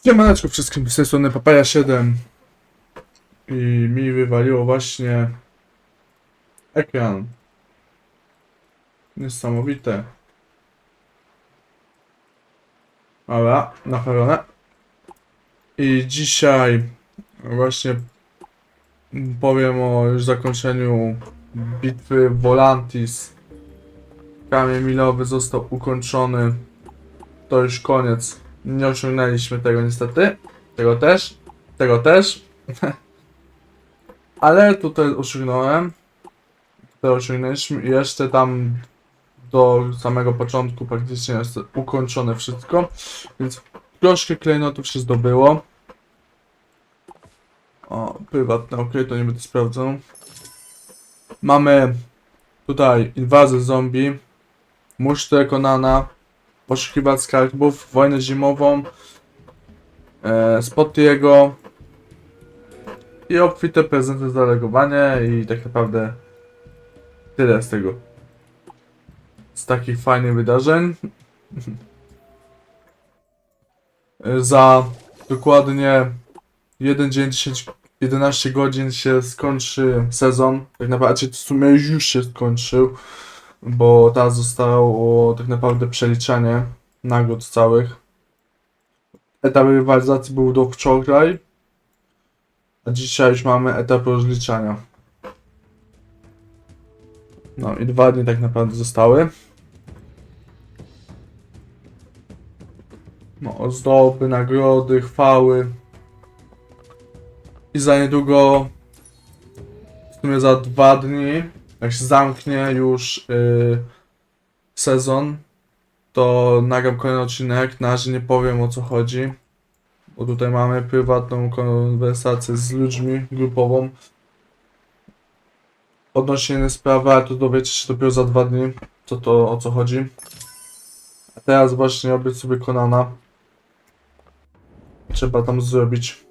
Siemaneczko wszystkim, z tej strony Papaja 7 i mi wywaliło właśnie ekran. Niesamowite. Dobra, naprawione. I dzisiaj właśnie powiem o już zakończeniu bitwy Volantis. Kamień milowy został ukończony. To już koniec. Nie osiągnęliśmy tego niestety. Tego też. Tego też. Ale tutaj osiągnąłem. Tutaj osiągnęliśmy jeszcze tam do samego początku praktycznie jest ukończone wszystko. Więc troszkę klejnotów się zdobyło. O, prywatne, ok, to nie będę sprawdzał. Mamy tutaj inwazję zombie, musztrę Konana, poszukiwać skarbów, wojnę zimową, e, Spottiego i obfite prezenty z i tak naprawdę tyle z tego. Z takich fajnych wydarzeń. Za dokładnie 1 dzień 10, 11 godzin się skończy sezon. Tak naprawdę w sumie już się skończył bo teraz zostało tak naprawdę przeliczanie nagród całych. Etap rywalizacji był do wczoraj, a dzisiaj już mamy etap rozliczania. No i dwa dni tak naprawdę zostały. No, ozdoby, nagrody, chwały. I za niedługo, w sumie za dwa dni, jak się zamknie już y, sezon, to nagram kolejny odcinek. Na razie nie powiem o co chodzi, bo tutaj mamy prywatną konwersację z ludźmi, grupową. Odnośnie innej sprawy, ale to dowiecie się dopiero za dwa dni, co to, o co chodzi. A teraz właśnie robię sobie Konana. Trzeba tam zrobić.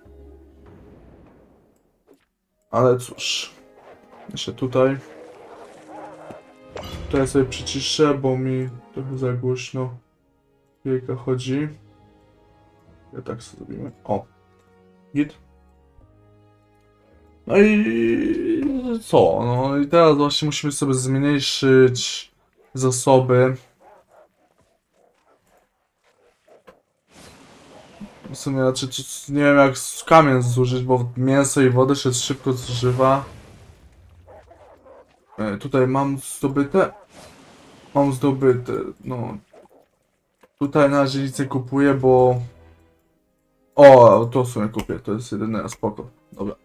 Ale cóż. Jeszcze tutaj. Ja sobie przyciszę, bo mi trochę za głośno wielka chodzi. Ja tak sobie zrobimy. O. Git. No i co? No i teraz właśnie musimy sobie zmniejszyć zasoby. W sumie znaczy, czy- nie wiem jak kamień zużyć, bo mięso i wodę się szybko zużywa. E, tutaj mam zdobyte. Mam zdobyte, no. Tutaj na razie kupuję, bo... O, to w sumie kupię, to jest jedyne spoko. Dobra.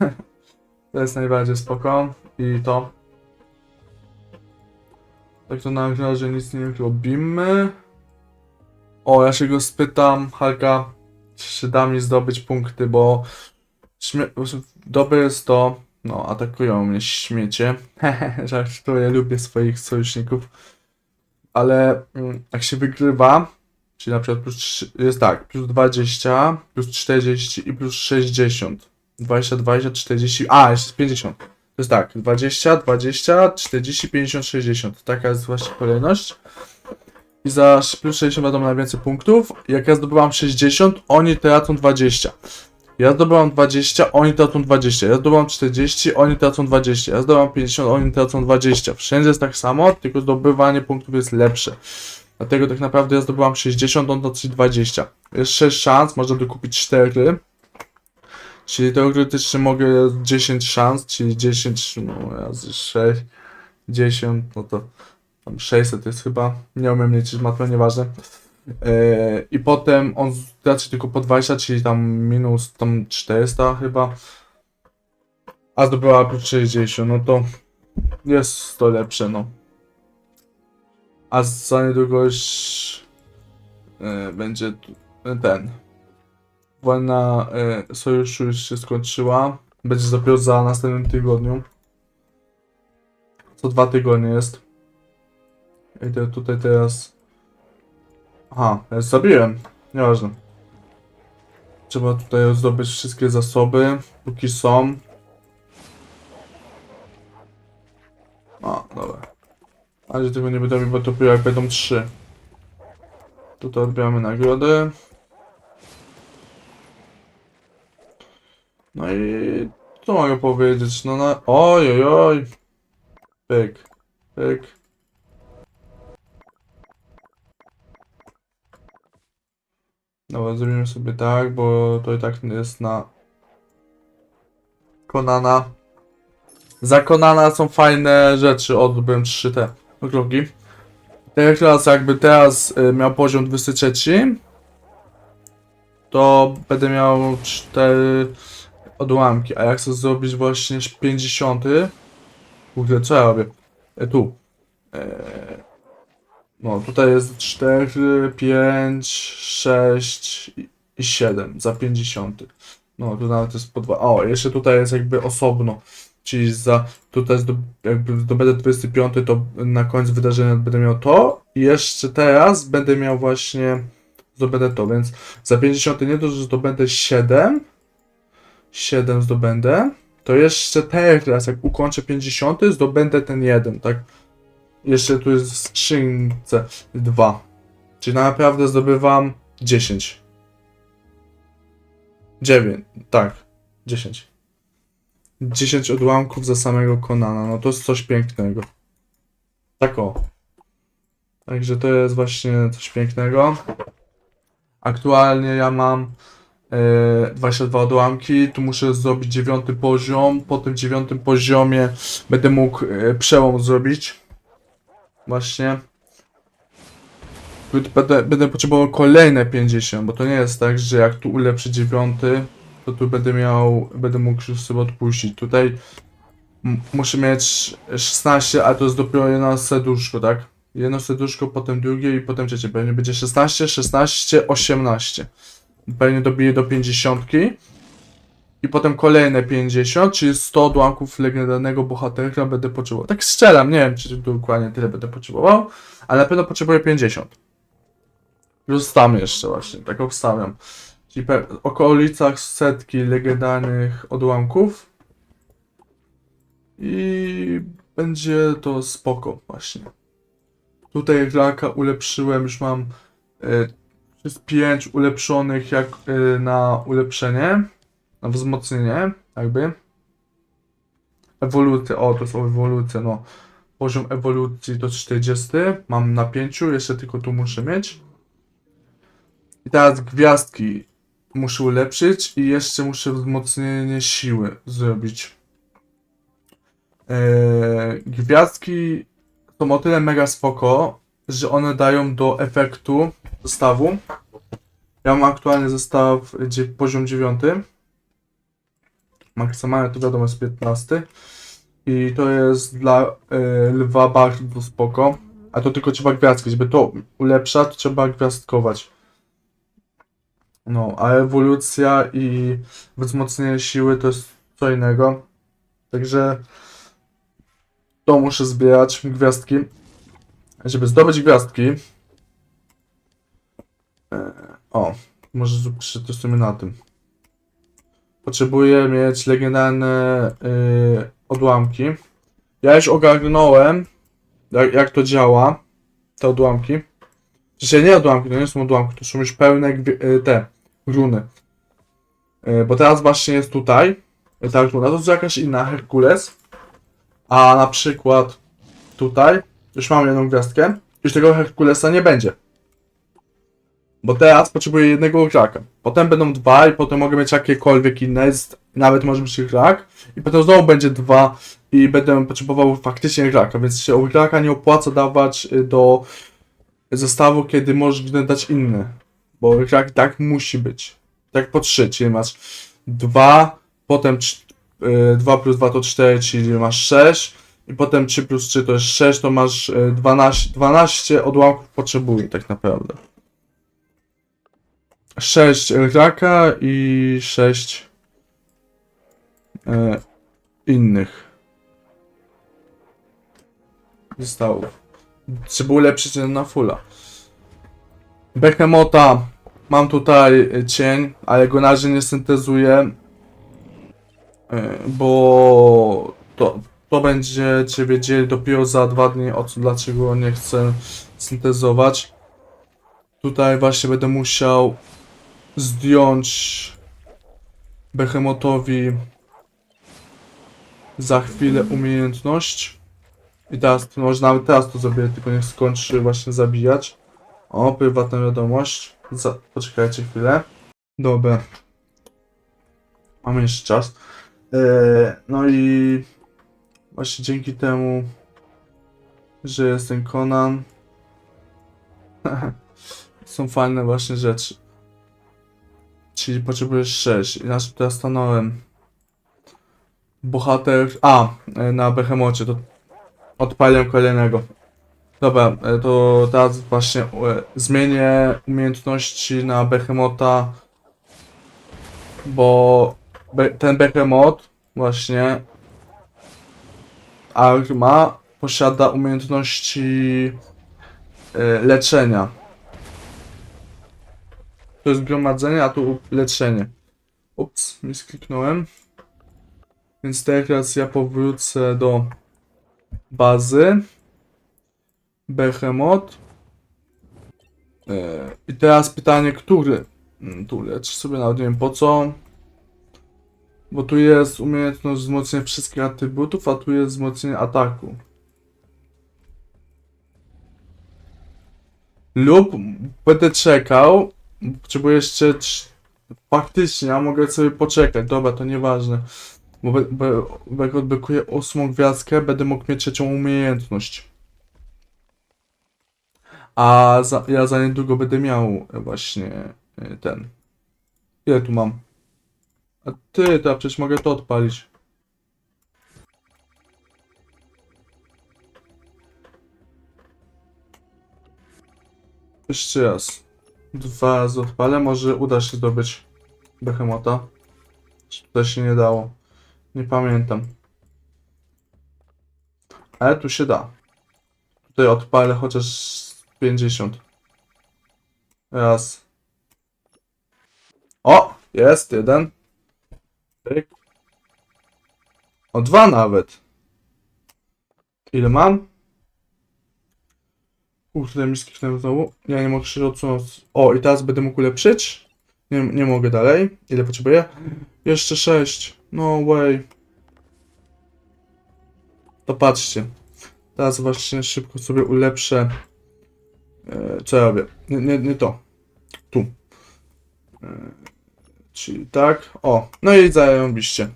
to jest najbardziej spoko. I to. Tak to na razie nic nie robimy. O, ja się go spytam, Halka, czy da mi zdobyć punkty, bo dobre jest to, no, atakują mnie śmiecie. Żartuję, lubię swoich sojuszników. Ale mm, jak się wygrywa, czyli na przykład plus, jest tak, plus 20, plus 40 i plus 60. 20, 20, 40, a, jeszcze 50. To jest tak, 20, 20, 40, 50, 60. Taka jest właśnie kolejność. I za plus 60 będą najwięcej punktów. Jak ja zdobyłam 60, oni tracą 20. Ja zdobyłam 20, oni tracą 20. Ja zdobyłam 40, oni tracą 20. Ja zdobyłam 50, oni tracą 20. Wszędzie jest tak samo, tylko zdobywanie punktów jest lepsze. Dlatego tak naprawdę ja zdobyłam 60, on traci 20. Jest 6 szans, można dokupić 4. Czyli teoretycznie mogę 10 szans, czyli 10, no razy 6, 10, no to tam 600 jest chyba. Nie umiem liczyć matmy, nieważne. Yy, I potem on traci tylko po 20, czyli tam minus tam 400 chyba. A zdobyła plus 60, no to jest to lepsze, no. A za niedługo już yy, będzie ten. Wojna yy, sojuszu już się skończyła. Będzie dopiero za następnym tygodniu. Co dwa tygodnie jest. Idę tutaj teraz. Aha, zabiłem. Nieważne. Trzeba tutaj zdobyć wszystkie zasoby, póki są. A, dobra. Ale tego nie będę mi bo to jak będą trzy. Tutaj odbieramy nagrody. No i co mogę powiedzieć? No na... oj oj Pyk. Pyk. Dobra, zrobimy sobie tak, bo to i tak jest na Konana. Za Konana są fajne rzeczy, odbyłem 3 te okroki. Teraz jakby teraz y, miał poziom 23, to będę miał 4 odłamki, a jak chcę zrobić właśnie 50, kurde, co ja robię? E, tu. E, no, tutaj jest 4, 5, 6 i- i 7 za 50. No, tu nawet jest po 2. O, jeszcze tutaj jest jakby osobno. Czyli za tutaj zdo, jakby zdobędę 25, to na końcu wydarzenia będę miał to. I jeszcze teraz będę miał właśnie zdobędę to, więc za 50 nie to, że zdobędę 7. 7 zdobędę. To jeszcze teraz, jak ukończę 50, zdobędę ten jeden, tak? Jeszcze tu jest w skrzynce 2. Czyli naprawdę zdobywam 10. 9, tak, 10. 10 odłamków za samego Konana, no to jest coś pięknego. Tak o. Także to jest właśnie coś pięknego. Aktualnie ja mam e, 22 odłamki, tu muszę zrobić dziewiąty poziom, po tym dziewiątym poziomie będę mógł e, przełom zrobić. Właśnie. Będę, będę potrzebował kolejne 50, bo to nie jest tak, że jak tu ulepszę dziewiąty, to tu będę miał, będę mógł już sobie odpuścić. Tutaj muszę mieć 16, a to jest dopiero jedno serduszko, tak? Jedno serduszko, potem drugie i potem trzecie. Pewnie będzie 16, 16, 18. Pewnie dobiję do 50. I potem kolejne 50, czyli 100 odłamków legendarnego bohatera będę potrzebował. Tak strzelam, nie wiem czy dokładnie tyle będę potrzebował, ale na pewno potrzebuję 50. Plus tam jeszcze właśnie, tak obstawiam. Czyli w okolicach setki legendarnych odłamków. I będzie to spoko właśnie. Tutaj raka ulepszyłem, już mam y, 5 ulepszonych jak y, na ulepszenie, na wzmocnienie jakby. Ewolucje, o to są ewolucje, no. Poziom ewolucji to 40, mam na 5, jeszcze tylko tu muszę mieć. I teraz gwiazdki muszę ulepszyć i jeszcze muszę wzmocnienie siły zrobić. Eee, gwiazdki są o tyle mega spoko, że one dają do efektu zestawu. Ja mam aktualnie zestaw poziom 9. Maksymalnie to wiadomo jest 15. I to jest dla e, lwa bardzo spoko. A to tylko trzeba gwiazdki. Żeby to ulepszać, trzeba gwiazdkować. No, a ewolucja i wzmocnienie siły to jest co innego. Także to muszę zbierać gwiazdki. Żeby zdobyć gwiazdki. e, O, może przetestujemy na tym. Potrzebuję mieć legendarne y, odłamki. Ja już ogarnąłem, jak, jak to działa. Te odłamki. Dzisiaj nie odłamki, to nie są odłamki, to są już pełne y, te runy. Y, bo teraz właśnie jest tutaj. Ta runa to jest jakaś inna Herkules. A na przykład tutaj już mam jedną gwiazdkę. Już tego Herkulesa nie będzie. Bo teraz potrzebuję jednego kraka. Potem będą dwa i potem mogę mieć jakiekolwiek inne. Nawet może być krak. I potem znowu będzie dwa i będę potrzebował faktycznie kraka. Więc się o kraka nie opłaca dawać y, do zestawu, kiedy możesz dać inny. Bo krak tak musi być. Tak po trzy, czyli masz dwa, potem 2 plus 2 to 4, czyli masz 6. I potem 3 plus 3 to jest 6, to masz y, 12, 12 odłamków potrzebuję tak naprawdę. 6 raka i 6 e, innych zestawów. Trzeba ulepszyć ten na fulla. Behemota mam tutaj e, cień, ale go na razie nie syntezuję, e, bo to, to będziecie wiedzieli dopiero za dwa dni, o co, dlaczego nie chcę syntezować. Tutaj właśnie będę musiał zdjąć Behemotowi za chwilę umiejętność. I teraz, może nawet teraz to zrobię, tylko niech skończy właśnie zabijać. O, prywatna wiadomość. Za, poczekajcie chwilę. Dobra. Mamy jeszcze czas. Eee, no i właśnie dzięki temu, że jest ten Conan, są fajne właśnie rzeczy. Czyli potrzebujesz 6. Inaczej teraz stanąłem. Bohater. A, e, na Behemocie to odpaliłem kolejnego. Dobra, e, to teraz właśnie e, zmienię umiejętności na Behemota, bo be, ten Behemot właśnie Arma posiada umiejętności leczenia. To jest gromadzenie, a tu leczenie. Ups, mi skliknąłem. Więc teraz ja powrócę do bazy. Behemoth. E, I teraz pytanie, który? Mm, Tu lecz sobie nawet nie wiem po co. Bo tu jest umiejętność wzmocnienia wszystkich atrybutów, a tu jest wzmocnienie ataku. Lub będę czekał. Potrzebuję jeszcze. trz- Faktycznie, ja mogę sobie poczekać. Dobra, to nieważne. Bo, be- bo jak odblokuję ósmą gwiazdkę, będę mógł mieć trzecią umiejętność. A za, ja za niedługo będę miał właśnie y, ten. Ile tu mam? A ty, to ja przecież mogę to odpalić. Jeszcze raz. Dwa razy odpalę, może uda się zdobyć Behemota. To się nie dało? Nie pamiętam. Ale tu się da. Tutaj odpalę chociaż 50. Raz. O! Jest jeden. O dwa nawet. Ile mam? Kurde, mi skipnąłem znowu. Ja nie mogę się odsunąć. O, i teraz będę mógł ulepszyć. Nie, nie mogę dalej. Ile potrzebuję? Jeszcze sześć. No way. To patrzcie. Teraz właśnie szybko sobie ulepszę. E, co ja robię? Nie, nie, nie to. Tu. E, czyli tak. O, no i zajebiście.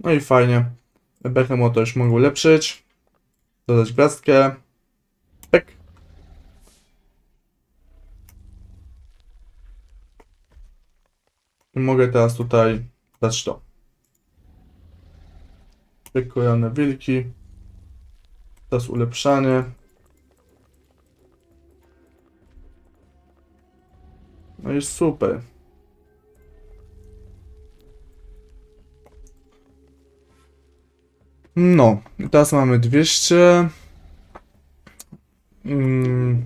No i fajnie. Behemoth już mogę ulepszyć. Dodać gwiazdkę. Pyk. I mogę teraz tutaj dać to. Wykrojone wilki. Teraz ulepszanie. No i super. No, teraz mamy 200. Mm,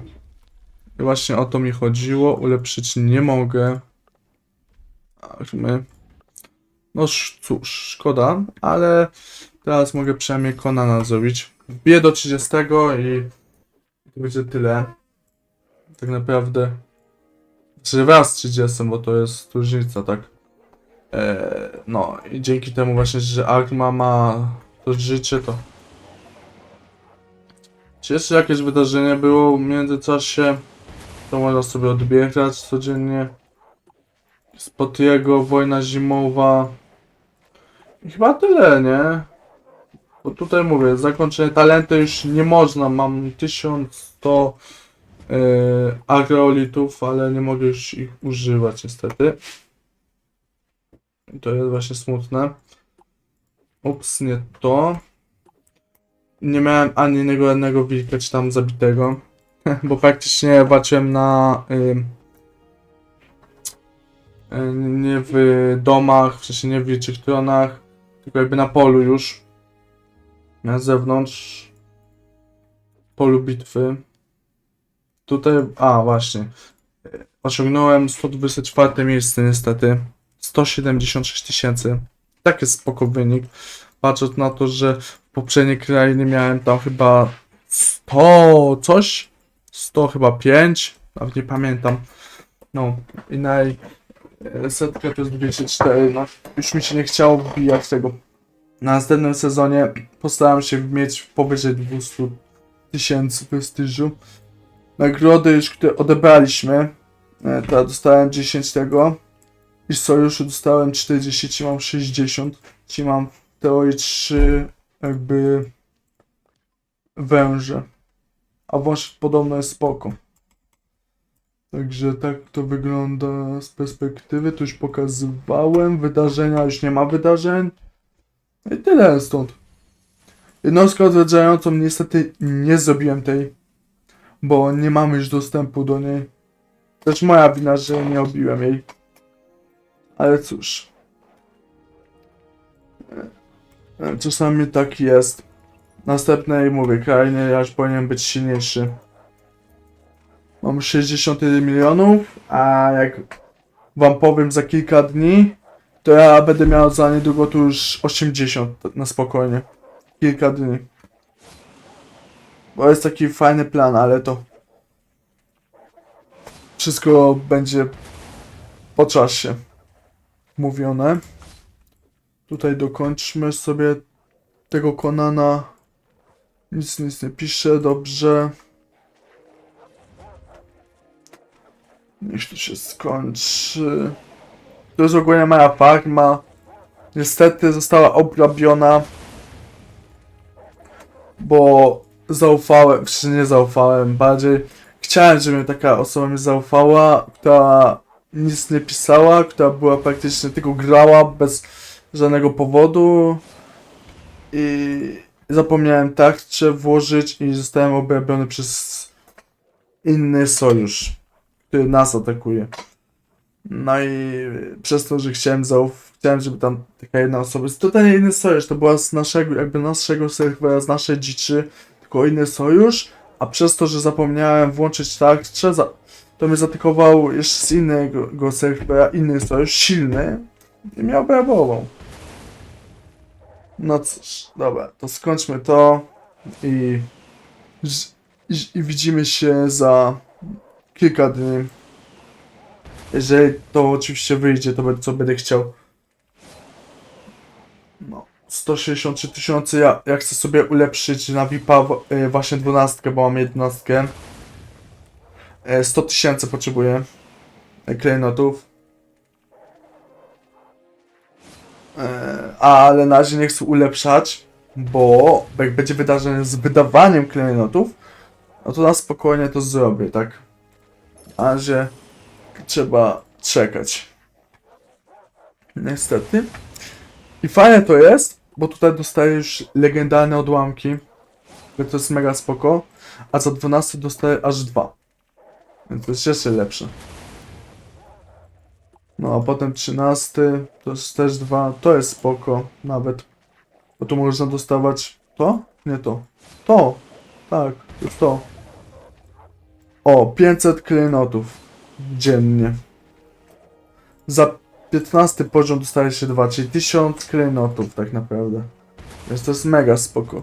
właśnie o to mi chodziło. Ulepszyć nie mogę. No cóż, szkoda, ale teraz mogę przynajmniej Konana zrobić. Wbiję do 30 i to będzie tyle. Tak naprawdę. Czy raz 30, bo to jest różnica, tak? Eee, no i dzięki temu właśnie, że Arma ma życie, to... Czy jeszcze jakieś wydarzenie było w międzyczasie? To można sobie odbiegać codziennie. Spod jego wojna zimowa. I chyba tyle, nie? Bo tutaj mówię, zakończenie talenty już nie można. Mam 1100 yy, agroolitów, ale nie mogę już ich używać niestety. I to jest właśnie smutne. Ups, nie to. Nie miałem ani jednego jednego wilka czy tam zabitego. Bo praktycznie walczyłem na. ym, y, nie w domach, w sensie nie w wilczych tronach, tylko jakby na polu już. Na zewnątrz. Polu bitwy. Tutaj. A, właśnie. Y, Osiągnąłem 124 miejsce niestety. 176 tysięcy. Taki spoko wynik. Patrząc na to, że w poprzedniej krainie miałem tam chyba 100 coś. 100 chyba 5. Nawet nie pamiętam. No i naj, E, Setka to jest 204, no już mi się nie chciało wbijać tego. Na następnym sezonie postaram się mieć powyżej 200 tysięcy prestiżu. Nagrody już, które odebraliśmy, e, ja dostałem 10 tego. I sojuszu dostałem 40, ci mam 60. Ci mam w teorii 3 jakby węże. A wąż podobno jest spoko. Także tak to wygląda z perspektywy. Tu już pokazywałem. Wydarzenia, już nie ma wydarzeń. I tyle stąd. Jednostkę odwiedzającą niestety nie zrobiłem tej, bo nie mamy już dostępu do niej. Też moja wina, że nie obiłem jej. Ale cóż. Czasami tak jest. Następnej mówię, krainy ja już powinien być silniejszy. Mam 61 milionów, a jak wam powiem za kilka dni, to ja będę miał za niedługo tu już 80 na spokojnie. Kilka dni. Bo jest taki fajny plan, ale to wszystko będzie po czasie mówione. Tutaj dokończmy sobie tego Konana. Nic, nic nie pisze, dobrze. Niech to się skończy. To jest ogólnie moja farma. Niestety została obrabiona. Bo zaufałem, czy nie zaufałem, bardziej chciałem, żeby taka osoba mi zaufała, która nic nie pisała, która była praktycznie tylko grała bez żadnego powodu i zapomniałem tarczę włożyć i zostałem obrabiony przez inny sojusz, który nas atakuje. No i przez to, że chciałem zauf chciałem, żeby tam taka jedna osoba, jest totalnie inny sojusz, to była z naszego, jakby naszego serwera, z naszej dziczy, tylko inny sojusz, a przez to, że zapomniałem włączyć tarczę, za to mnie zaatakował jeszcze z innego serwera, inny sojusz, silny i mnie obrabował. No cóż, dobra, to skończmy to i, i, i widzimy się za kilka dni. Jeżeli to oczywiście wyjdzie, to co będę chciał. No, 163 tysiące, ja, ja chcę sobie ulepszyć na VIPa y, właśnie 12, bo mam 11. E, 100 tysięcy potrzebuję e, klejnotów. E, ale na razie nie chcę ulepszać, bo jak będzie wydarzenie z wydawaniem klejnotów, no to na spokojnie to zrobię, tak? Na razie trzeba czekać. Niestety. I fajne to jest, bo tutaj dostajesz legendarne odłamki. To jest mega spoko. A za 12 dostaję aż dwa. Więc to jest jeszcze lepsze. No a potem 13 to jest też dwa. To jest spoko nawet. Bo tu można dostawać to? Nie to. To! Tak, już to. O, 500 klejnotów dziennie. Za 15 poziom dostaje się 2, czyli 1000 klejnotów tak naprawdę. Więc to jest mega spoko.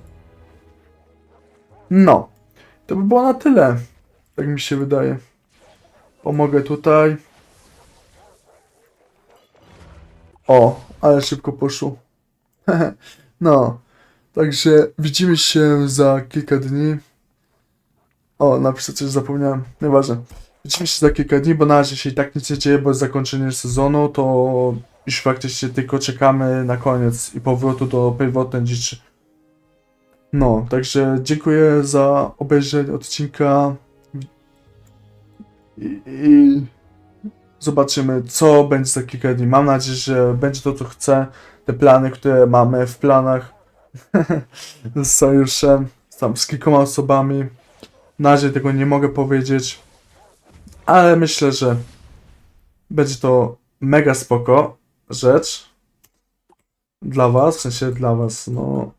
No. To by było na tyle. Tak mi się wydaje. Pomogę tutaj. O, ale szybko poszło. no. Także widzimy się za kilka dni. O, napisać coś zapomniałem. Nieważne. Widzimy się za kilka dni, bo na razie się i tak nic nie dzieje, bo jest zakończenie sezonu, to już faktycznie tylko czekamy na koniec i powrotu do pierwotnej dziczy. No, także dziękuję za obejrzenie odcinka i, zobaczymy, co będzie za kilka dni. Mam nadzieję, że będzie to, co chcę. Te plany, które mamy w planach z sojuszem, tam z kilkoma osobami. Na razie tego nie mogę powiedzieć, ale myślę, że będzie to mega spoko rzecz dla was, w sensie dla was, no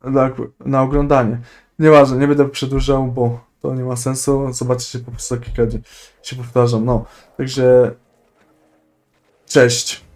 dla, na oglądanie. Nieważne, nie będę przedłużał, bo to nie ma sensu. Zobaczycie po prostu za kilka. Się powtarzam, no. Także cześć.